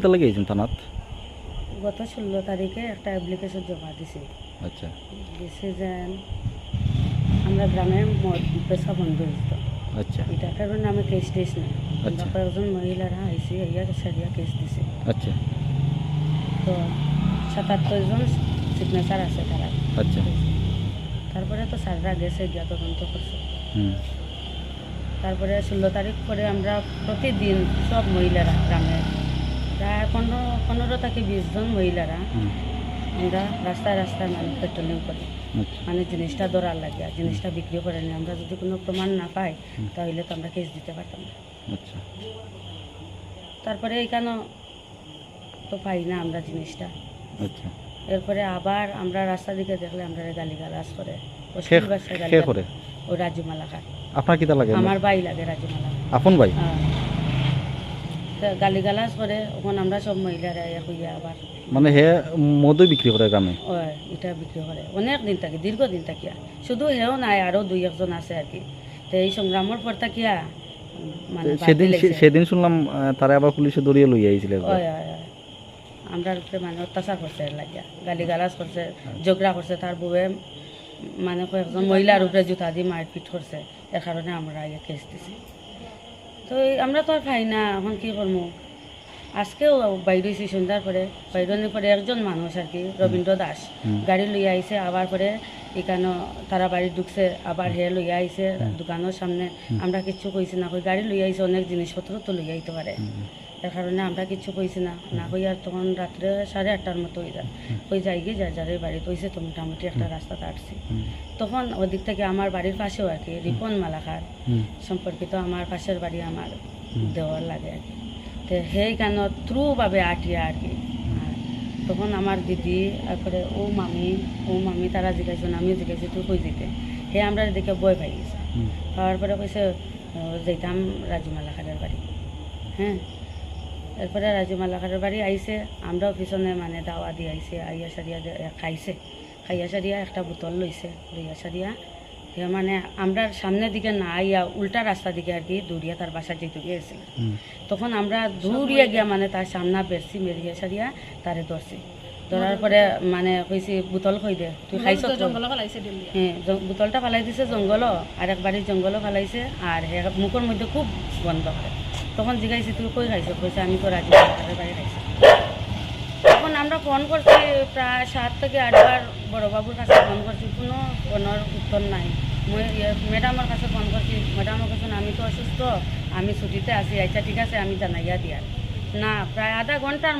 কিতা লাগে আইছেন থানাত? গত ষোলো তারিখে একটা অ্যাপ্লিকেশন জমা দিছি। আচ্ছা। দিছি যে আমরা গ্রামে মদ পেশা বন্ধ হইত। আচ্ছা। এটার কারণে আমি কেস টেস নেই। আচ্ছা। আমরা কয়েকজন মহিলারা আইসি ইয়া সারিয়া কেস দিছে। আচ্ছা। তো সাতাত্তর জন সিগনেচার আছে তারা। আচ্ছা। তারপরে তো স্যাররা গেছে গিয়া তদন্ত করছে। হুম। তারপরে ষোলো তারিখ করে আমরা প্রতিদিন সব মহিলারা গ্রামে পনেরো থেকে বিশ জন মহিলারা আমরা রাস্তায় রাস্তায় মানে পেট্রোলিং করি। আচ্ছা। মানে জিনিসটা ধরার লাগে আর জিনিসটা বিক্রি করে নিই আমরা যদি কোনো প্রমাণ না পাই তাহলে তো আমরা কেস দিতে পারতাম না। আচ্ছা। তারপরে এইখানে তো পাই না আমরা জিনিসটা। আচ্ছা। এরপরে আবার আমরা রাস্তা দিকে দেখলে আমরা গালি গালাজ করে কে কে ও রাজু মালাকার। আপনার কিতা লাগে? আমার বাই লাগে রাজু মালাকার। আপন ভাই? গালি গালাজ করে ওখানে আমরা সব মহিলারা ইয়া হইয়া আবার মানে হে মদই বিক্রি করে গ্রামে? ওই এটা বিক্রি করে। অনেক দিন থাকি দীর্ঘদিন থাকিয়া শুধু হেও নাই আরও দুই একজন আছে আর কি। তো এই সংগ্রামের পর থাকিয়া মানে সেদিন সেদিন শুনলাম তারা আবার পুলিশে দড়িয়ে লই আইছিল আমরা উপরে মানে অত্যাচার করছে লাগিয়া। গালি গালাজ করছে ঝগড়া করছে তার বউয়ে মানে কয়েকজন মহিলার উপরে জুতা দিয়ে মারপিট করছে এর কারণে আমরা ইয়ে কেস দিছি। তো আমরা তো আর খাই না এখন কি করব? আজকেও বাইর হয়েছি সন্ধ্যার পরে বাইরের পরে একজন মানুষ আর কি রবীন্দ্র দাস। গাড়ি লইয়া আইছে আবার পরে এখানে তারা বাড়ি ঢুকছে আবার হে লইয়া আইছে দোকানের সামনে। আমরা কিছু কইছি না কই গাড়ি লইয়া আইছে অনেক জিনিসপত্র তো লইয়া আইতে পারে। এর কারণে আমরা কিচ্ছু কইছি না। না কই আর তখন রাত্রে সাড়ে আটটার মতো হয়ে যায় ওই যাই গিয়ে যার যারের বাড়ি কইছে তো মোটামুটি একটা রাস্তা কাটছি। তখন ওদিক থেকে আমার বাড়ির পাশেও আর কি রিপন মালাকার সম্পর্কিত আমার পাশের বাড়ি আমার দেওয়ার লাগে আর কি। তো সেই কারণত থ্রুভাবে আটিয়া আর কি। তখন আমার দিদি তারপরে ও মামি ও মামি তারা জিজ্ঞাসা আমিও জিজ্ঞাসি তুই কই যেতে হে আমরা দেখে বই পাই গেছে। পাওয়ার পরে কইছে আহ, যাইতাম রাজুমালা খাটের বাড়ি। হ্যাঁ? এরপরে রাজুমালা খাটের বাড়ি আইছে। আমরাও পিছনে মানে দাওয়া দিয়ে আইছে আইয়া সারিয়া খাইছে। খাইয়া সারিয়া একটা বোতল লইছে লইয়া সারিয়া সে মানে আমরা সামনের দিকে না আইয়া উল্টা রাস্তা দিকে আর কি দৌড়িয়া তার বাসা যেতে গিয়েছিল তখন আমরা দৌড়িয়া গিয়া মানে তার সামনা বেরছি মেরিয়া সারিয়া তারে ধরছি। ধরার পরে মানে কইছি বোতল খই দে তুই খাইছ তো?" হ্যাঁ বোতলটা ফালাই দিছে জঙ্গল আর এক বাড়ির জঙ্গলও ফালাইছে আর মুখের মধ্যে খুব গন্ধ করে তখন জিজ্ঞাসি তুমি কই খাইছো? কইছে, আমি তো রাজু সরকারের খাইছি। তখন আমরা ফোন করছি, প্রায় সাত থেকে আটবার বড়বাবুর কাছে ফোন করছি, কোনো ফোনের উত্তর নাই। ইয়ে ম্যাডামের কাছে ফোন করছি ম্যাডামের কাছে আমি তো অসুস্থ, আমি ছুটিতে আছি আচ্ছা ঠিক আছে, আমি জানাইয়া দিয়ার। না, প্রায় আধা ঘণ্টার মতো